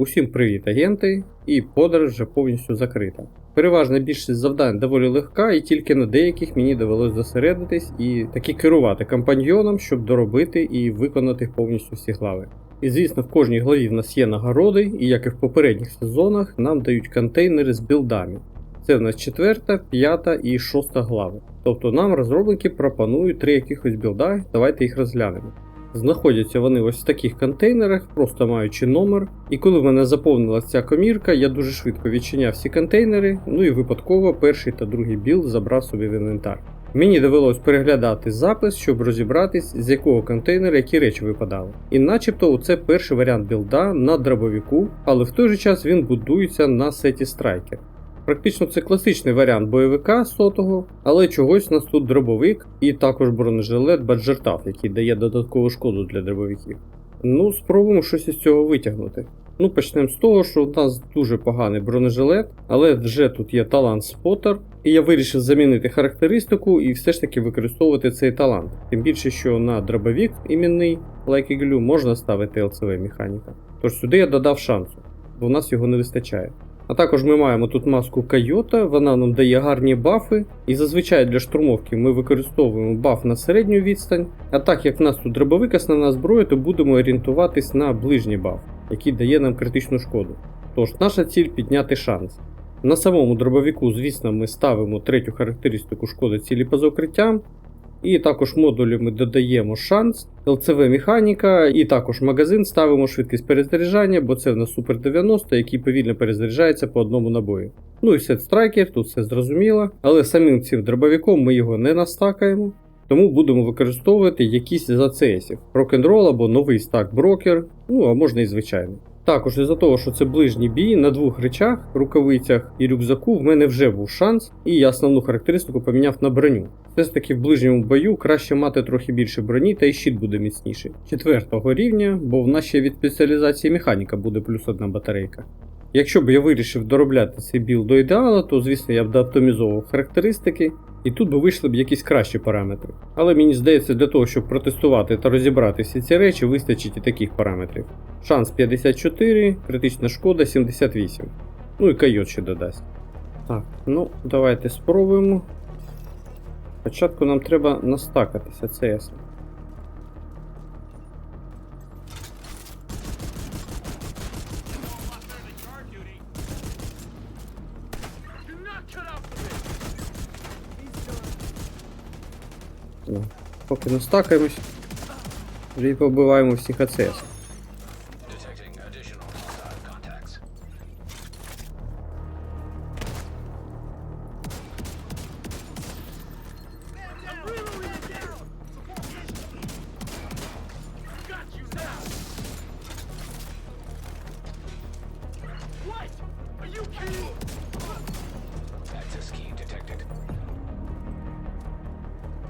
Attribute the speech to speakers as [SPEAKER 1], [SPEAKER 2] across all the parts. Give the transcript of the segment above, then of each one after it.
[SPEAKER 1] Усім привіт, агенти, і подорож вже повністю закрита. Переважна більшість завдань доволі легка, і тільки на деяких мені довелось зосередитись і таки керувати компаньйоном, щоб доробити і виконати повністю всі глави. І звісно, в кожній главі в нас є нагороди, і як і в попередніх сезонах, нам дають контейнери з білдами. Це в нас четверта, п'ята і шоста глави. Тобто нам розробники пропонують три якихось білда, давайте їх розглянемо. Знаходяться вони ось в таких контейнерах, просто маючи номер. І коли в мене заповнилася ця комірка, я дуже швидко відчиняв всі контейнери, ну і випадково перший та другий білд забрав собі в інвентар. Мені довелось переглядати запис, щоб розібратись, з якого контейнера які речі випадали. І начебто це перший варіант білда на дробовику, але в той же час він будується на сеті страйкер. Практично це класичний варіант бойовика сотого, але чогось у нас тут дробовик і також бронежилет Баджертаф, який дає додаткову шкоду для дробовиків. Ну, спробуємо щось із цього витягнути. Ну, почнемо з того, що у нас дуже поганий бронежилет, але вже тут є талант спотер, і я вирішив замінити характеристику і все ж таки використовувати цей талант. Тим більше, що на дробовик іменний Like Igloo можна ставити LCV механіка. Тож сюди я додав шансу, бо в нас його не вистачає. А також ми маємо тут маску Койота, вона нам дає гарні бафи, і зазвичай для штурмовки ми використовуємо баф на середню відстань. А так як в нас тут дробовик основна зброя, то будемо орієнтуватись на ближній баф, який дає нам критичну шкоду. Тож наша ціль підняти шанс. На самому дробовику, звісно, ми ставимо третю характеристику шкоди цілі поза укриттям. І також модулі ми додаємо шанс, ЛЦВ механіка, і також магазин ставимо швидкість перезаряджання, бо це в нас Супер 90, який повільно перезаряджається по одному набою. Ну і сет страйкер, тут все зрозуміло, але самим цим дробовиком ми його не настакаємо, тому будемо використовувати якісь з АЦСів. Рок-н-рол або новий стак брокер, ну а можна і звичайний. Також із-за того, що це ближній бій, на двох речах, рукавицях і рюкзаку в мене вже був шанс, і я основну характеристику поміняв на броню. Все ж таки в ближньому бою краще мати трохи більше броні, та й щит буде міцніший. Четвертого рівня, бо в нас ще від спеціалізації механіка буде плюс одна батарейка. Якщо б я вирішив доробляти цей білд до ідеала, то звісно я б дооптимізовував характеристики, і тут би вийшли б якісь кращі параметри. Але мені здається, для того, щоб протестувати та розібрати всі ці речі, вистачить і таких параметрів. Шанс 54, критична шкода 78. Ну і койот ще додасть. Так, ну давайте спробуємо. Спочатку нам треба настакатися CS. Ну, поки настакаємось, вже і побиваємо всіх АЦС.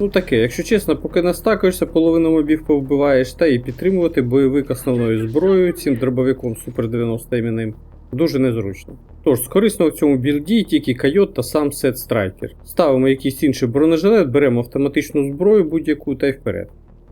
[SPEAKER 1] Ну таке, якщо чесно, поки настакаєшся, половину мобів повбиваєш, та і підтримувати бойовик основною зброєю, цим дробовиком Супер 90 іменним, дуже незручно. Тож, з корисного в цьому білді тільки койот та сам сет страйкер. Ставимо якийсь інший бронежилет, беремо автоматичну зброю будь-яку та й вперед.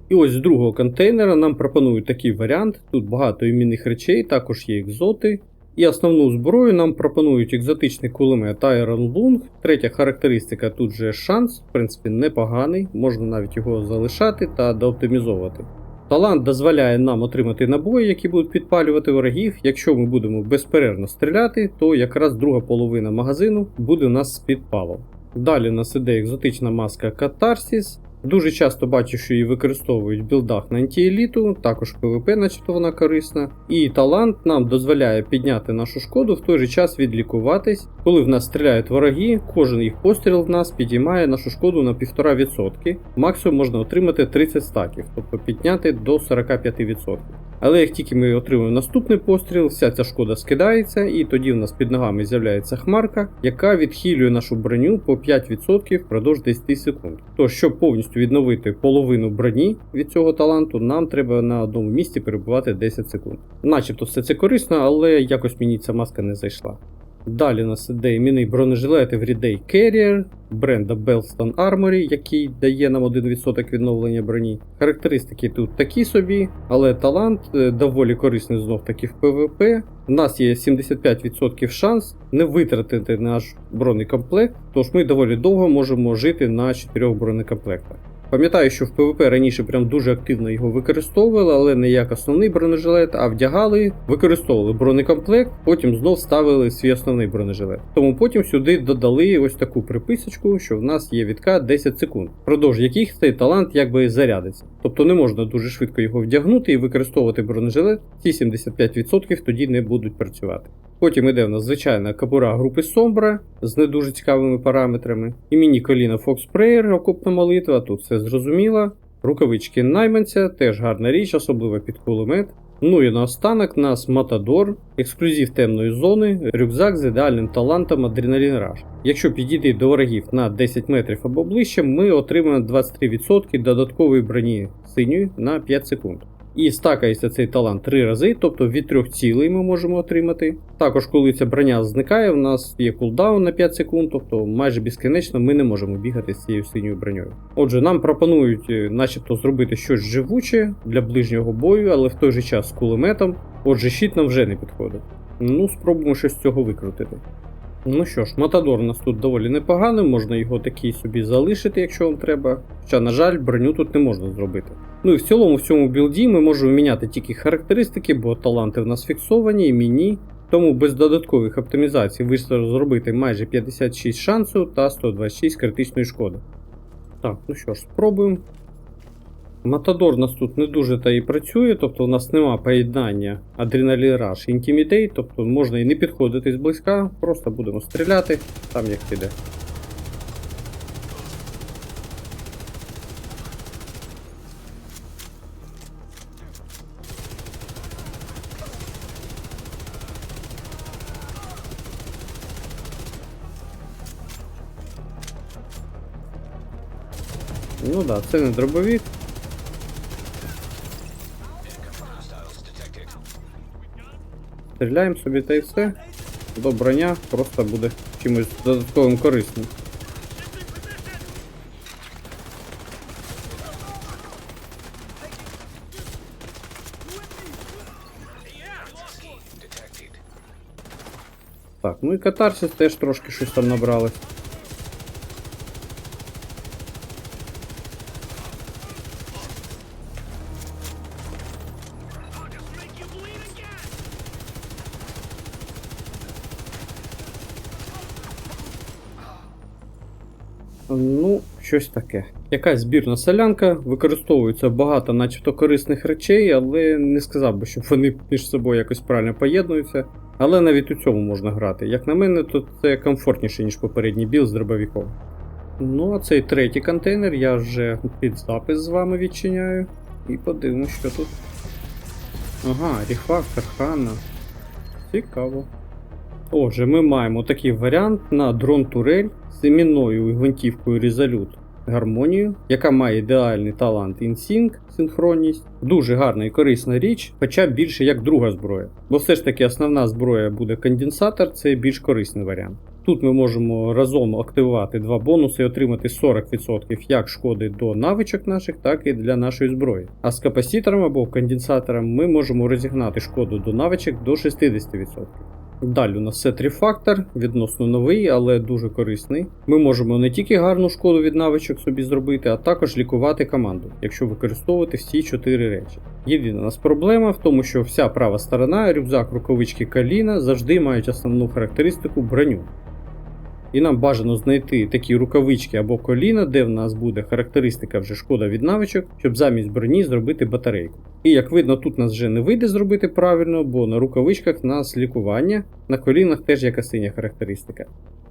[SPEAKER 1] І ось з другого контейнера нам пропонують такий варіант. Тут багато іменних речей, також є екзоти. І основну зброю нам пропонують екзотичний кулемет Iron Lung. Третя характеристика тут же шанс, в принципі, непоганий, можна навіть його залишати та дооптимізовувати. Талант дозволяє нам отримати набої, які будуть підпалювати ворогів. Якщо ми будемо безперервно стріляти, то якраз друга половина магазину буде у нас з підпалом. Далі у нас іде екзотична маска Катарсіс. Дуже часто бачу, що її використовують в білдах на антиеліту, також PvP, начебто вона корисна. І талант нам дозволяє підняти нашу шкоду, в той же час відлікуватись. Коли в нас стріляють вороги, кожен їх постріл в нас підіймає нашу шкоду на 1,5%. Максимум можна отримати 30 стаків, тобто підняти до 45%. Але як тільки ми отримуємо наступний постріл, вся ця шкода скидається, і тоді в нас під ногами з'являється хмарка, яка відхилює нашу броню по 5% впродовж 10 секунд. Тож, щоб повністю відновити половину броні від цього таланту, нам треба на одному місці перебувати 10 секунд. Начебто все це корисно, але якось мені ця маска не зайшла. Далі у нас іде іменний бронежилет Everyday Carrier бренда Bellston Armory, який дає нам 1% відновлення броні. Характеристики тут такі собі, але талант е, доволі корисний знов таки в PvP. У нас є 75% шанс не витратити наш бронекомплект, тож ми доволі довго можемо жити на 4 бронекомплектах. Пам'ятаю, що в ПВП раніше прям дуже активно його використовували, але не як основний бронежилет, а вдягали, використовували бронекомплект, потім знов ставили свій основний бронежилет. Тому потім сюди додали ось таку приписочку, що в нас є відка 10 секунд, впродовж яких цей талант якби зарядиться. Тобто не можна дуже швидко його вдягнути і використовувати бронежилет, ці 75% тоді не будуть працювати. Потім іде в нас звичайна капура групи Sombra з не дуже цікавими параметрами. І міні коліна Fox Prayer, окопна молитва, тут все зрозуміло. Рукавички найманця, теж гарна річ, особливо під кулемет. Ну і наостанок нас Матадор, ексклюзив темної зони, рюкзак з ідеальним талантом Адреналін Раш. Якщо підійти до ворогів на 10 метрів або ближче, ми отримаємо 23% додаткової броні синьої на 5 секунд. І стакається цей талант три рази, тобто від трьох цілей ми можемо отримати. Також, коли ця броня зникає, в нас є кулдаун на 5 секунд, тобто майже безкінечно ми не можемо бігати з цією синьою броньою. Отже, нам пропонують, е, начебто, зробити щось живуче для ближнього бою, але в той же час з кулеметом. Отже, щит нам вже не підходить. Ну, спробуємо щось з цього викрутити. Ну що ж, Матадор у нас тут доволі непоганий, можна його такий собі залишити, якщо вам треба. Хоча, на жаль, броню тут не можна зробити. Ну і в цілому в цьому білді ми можемо міняти тільки характеристики, бо таланти в нас фіксовані і міні. Тому без додаткових оптимізацій вийшло зробити майже 56 шансу та 126 критичної шкоди. Так, ну що ж, спробуємо. Матадор у нас тут не дуже та і працює, тобто у нас нема поєднання Rush Intimidate, тобто можна і не підходити зблизька, просто будемо стріляти там як піде. Ну да, це не дробовик. Стріляємо собі та й все. До броня просто буде чимось додатковим корисним. Так, ну і катарсис теж трошки щось там набралось. Ну, щось таке. Якась збірна селянка, використовується багато, начебто, корисних речей, але не сказав би, що вони між собою якось правильно поєднуються. Але навіть у цьому можна грати. Як на мене, то це комфортніше, ніж попередній біл з дробовиком. Ну, а цей третій контейнер я вже під запис з вами відчиняю. І подивимось, що тут. Ага, рефактор Хана. Цікаво. Отже, ми маємо такий варіант на дрон турель з іменною гвинтівкою Resolute гармонію, яка має ідеальний талант InSync, синхронність. Дуже гарна і корисна річ, хоча більше як друга зброя. Бо все ж таки основна зброя буде конденсатор, це більш корисний варіант. Тут ми можемо разом активувати два бонуси і отримати 40% як шкоди до навичок наших, так і для нашої зброї. А з капасітором або конденсатором ми можемо розігнати шкоду до навичок до 60%. Далі у нас set Refactor, відносно новий, але дуже корисний. Ми можемо не тільки гарну шкоду від навичок собі зробити, а також лікувати команду, якщо використовувати всі чотири речі. Єдина нас проблема в тому, що вся права сторона, рюкзак, рукавички коліна завжди мають основну характеристику броню. І нам бажано знайти такі рукавички або коліна, де в нас буде характеристика вже шкода від навичок, щоб замість броні зробити батарейку. І як видно, тут нас вже не вийде зробити правильно, бо на рукавичках в нас лікування, на колінах теж яка синя характеристика.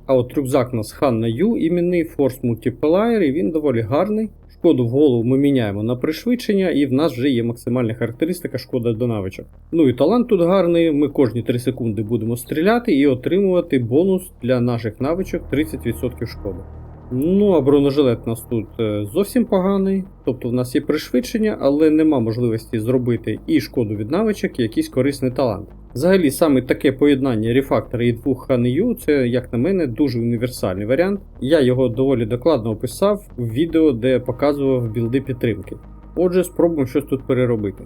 [SPEAKER 1] А от рюкзак у нас Han на U іменний Force Multiplier, і він доволі гарний. Шкоду в голову ми міняємо на пришвидшення, і в нас вже є максимальна характеристика шкода до навичок. Ну і талант тут гарний. Ми кожні 3 секунди будемо стріляти і отримувати бонус для наших навичок 30% шкоди. Ну, а бронежилет у нас тут е, зовсім поганий, тобто в нас є пришвидшення, але нема можливості зробити і шкоду від навичок, і якийсь корисний талант. Взагалі, саме таке поєднання рефактора і двох ханею, це, як на мене, дуже універсальний варіант. Я його доволі докладно описав в відео, де показував білди підтримки. Отже, спробуємо щось тут переробити.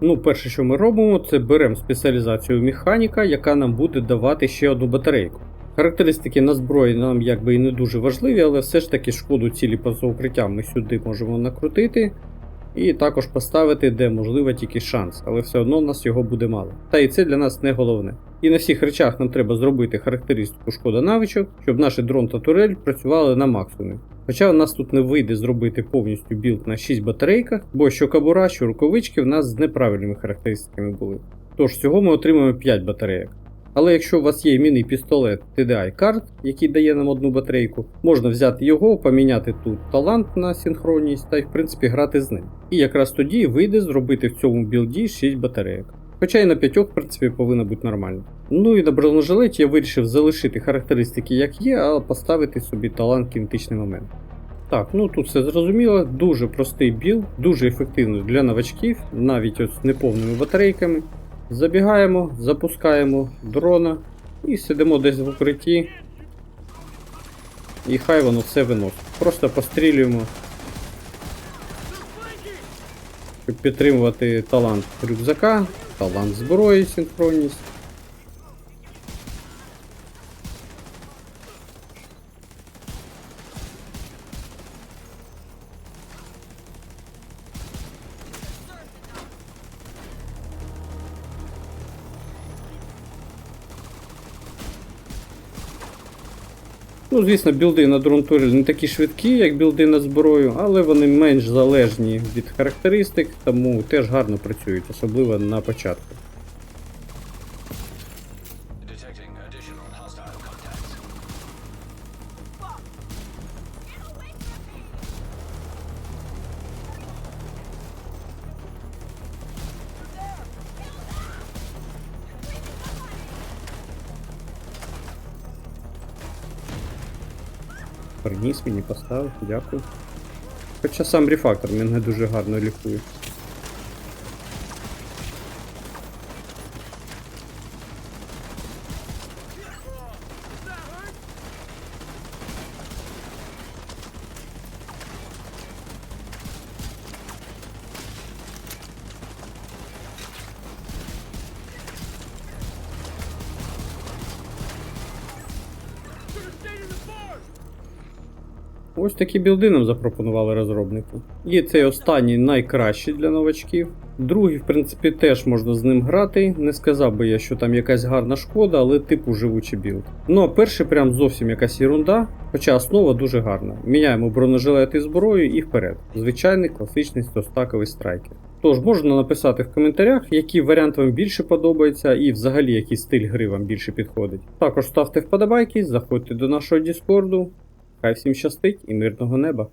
[SPEAKER 1] Ну, перше, що ми робимо, це беремо спеціалізацію механіка, яка нам буде давати ще одну батарейку. Характеристики на зброї нам якби і не дуже важливі, але все ж таки шкоду цілі поза укриттям ми сюди можемо накрутити. І також поставити, де можливо тільки шанс, але все одно у нас його буде мало. Та і це для нас не головне. І на всіх речах нам треба зробити характеристику шкода навичок, щоб наш дрон та турель працювали на максимумі. Хоча у нас тут не вийде зробити повністю білд на 6 батарейках, бо що кабура, що рукавички в нас з неправильними характеристиками були. Тож всього ми отримаємо 5 батарейок. Але якщо у вас є міний пістолет TDI карт, який дає нам одну батарейку, можна взяти його, поміняти тут талант на синхронність та й в принципі грати з ним. І якраз тоді вийде зробити в цьому білді 6 батарейок. Хоча і на 5 в принципі повинно бути нормально. Ну і на бронежилеті я вирішив залишити характеристики як є, а поставити собі талант кінетичний момент. Так, ну тут все зрозуміло, дуже простий білд, дуже ефективний для новачків, навіть ось з неповними батарейками. Забігаємо, запускаємо дрона і сидимо десь в укритті. І хай воно все виносить. Просто пострілюємо. Щоб підтримувати талант рюкзака, талант зброї, синхронність. Ну, звісно, білди на дрон турель не такі швидкі, як білди на зброю, але вони менш залежні від характеристик, тому теж гарно працюють, особливо на початку. Приніс мені поставив, дякую. Хоча сам рефактор мене дуже гарно лікує. Ось такі білди нам запропонували розробники. І цей останній найкращий для новачків. Другий, в принципі, теж можна з ним грати. Не сказав би я, що там якась гарна шкода, але типу живучий білд. Ну а перший прям зовсім якась ерунда, хоча основа дуже гарна. Міняємо бронежилет і зброю і вперед. Звичайний класичний стостаковий страйкер. Тож можна написати в коментарях, який варіант вам більше подобається і взагалі який стиль гри вам більше підходить. Також ставте вподобайки, заходьте до нашого Діскорду. Хай всім щастить і мирного неба!